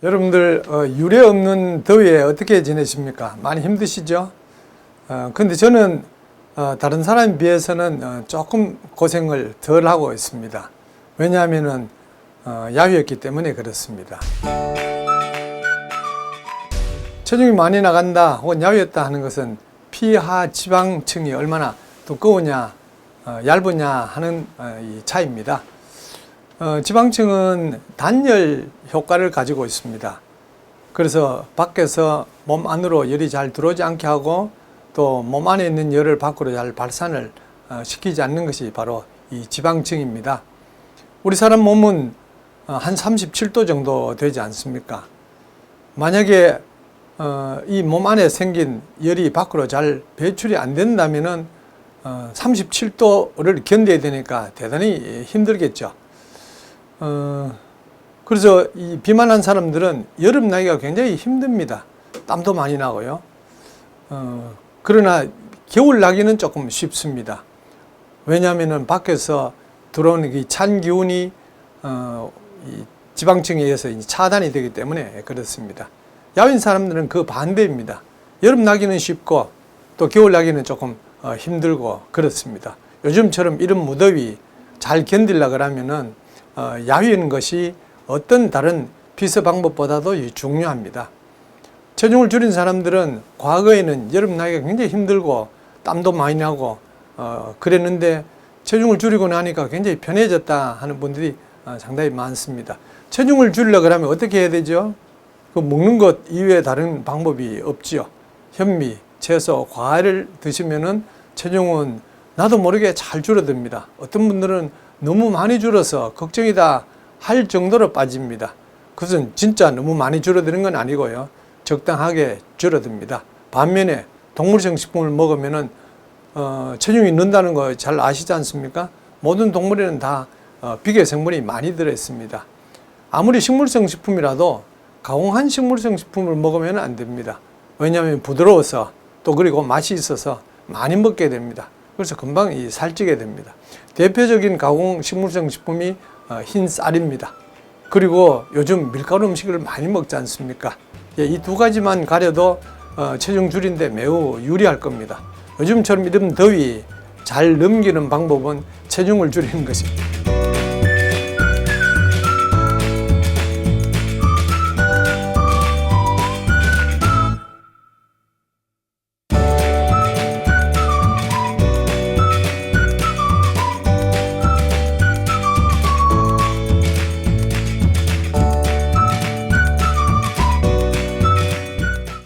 여러분들 어, 유례 없는 더위에 어떻게 지내십니까? 많이 힘드시죠? 어, 근데 저는 어, 다른 사람에 비해서는 어, 조금 고생을 덜 하고 있습니다. 왜냐하면은 어, 야위였기 때문에 그렇습니다. 체중이 많이 나간다 혹은 야위였다 하는 것은 피하 지방층이 얼마나 두꺼우냐 어, 얇으냐 하는 어, 이 차이입니다. 어, 지방층은 단열 효과를 가지고 있습니다. 그래서 밖에서 몸 안으로 열이 잘 들어오지 않게 하고 또 몸 안에 있는 열을 밖으로 잘 발산을 어, 시키지 않는 것이 바로 이 지방층입니다. 우리 사람 몸은 어, 한 37도 정도 되지 않습니까? 만약에 어, 이몸 안에 생긴 열이 밖으로 잘 배출이 안 된다면은 어, 37도를 견뎌야 되니까 대단히 힘들겠죠. 어, 그래서 이 비만한 사람들은 여름 나기가 굉장히 힘듭니다. 땀도 많이 나고요. 어, 그러나 겨울 나기는 조금 쉽습니다. 왜냐하면은 밖에서 들어오는 이 찬 기운이 어, 이 지방층에 의해서 차단이 되기 때문에 그렇습니다. 야윈 사람들은 그 반대입니다. 여름 나기는 쉽고 또 겨울 나기는 조금 어, 힘들고 그렇습니다. 요즘처럼 이런 무더위 잘 견딜라 그러면은 어, 야위는 것이 어떤 다른 비서 방법보다도 이 중요합니다. 체중을 줄인 사람들은 과거에는 여름 나기가 굉장히 힘들고 땀도 많이 나고 어, 그랬는데 체중을 줄이고 나니까 굉장히 편해졌다 하는 분들이 어, 상당히 많습니다. 체중을 줄이려 그러면 어떻게 해야 되죠? 그 먹는 것 이외에 다른 방법이 없지요. 현미, 채소, 과일을 드시면은 체중은 나도 모르게 잘 줄어듭니다. 어떤 분들은 너무 많이 줄어서 걱정이다 할 정도로 빠집니다. 그것은 진짜 너무 많이 줄어드는 건 아니고요. 적당하게 줄어듭니다. 반면에 동물성 식품을 먹으면은 어, 체중이 는다는 거 잘 아시지 않습니까? 모든 동물에는 다 어, 비계 성분이 많이 들어 있습니다. 아무리 식물성 식품이라도 가공한 식물성 식품을 먹으면 안 됩니다. 왜냐하면 부드러워서 또 그리고 맛이 있어서 많이 먹게 됩니다. 그래서 금방 이 살찌게 됩니다. 대표적인 가공 식물성 식품이 어, 흰 쌀입니다. 그리고 요즘 밀가루 음식을 많이 먹지 않습니까? 예, 이두 가지만 가려도 어, 체중 줄인데 매우 유리할 겁니다. 요즘처럼 이런 더위 잘 넘기는 방법은 체중을 줄이는 것입니다.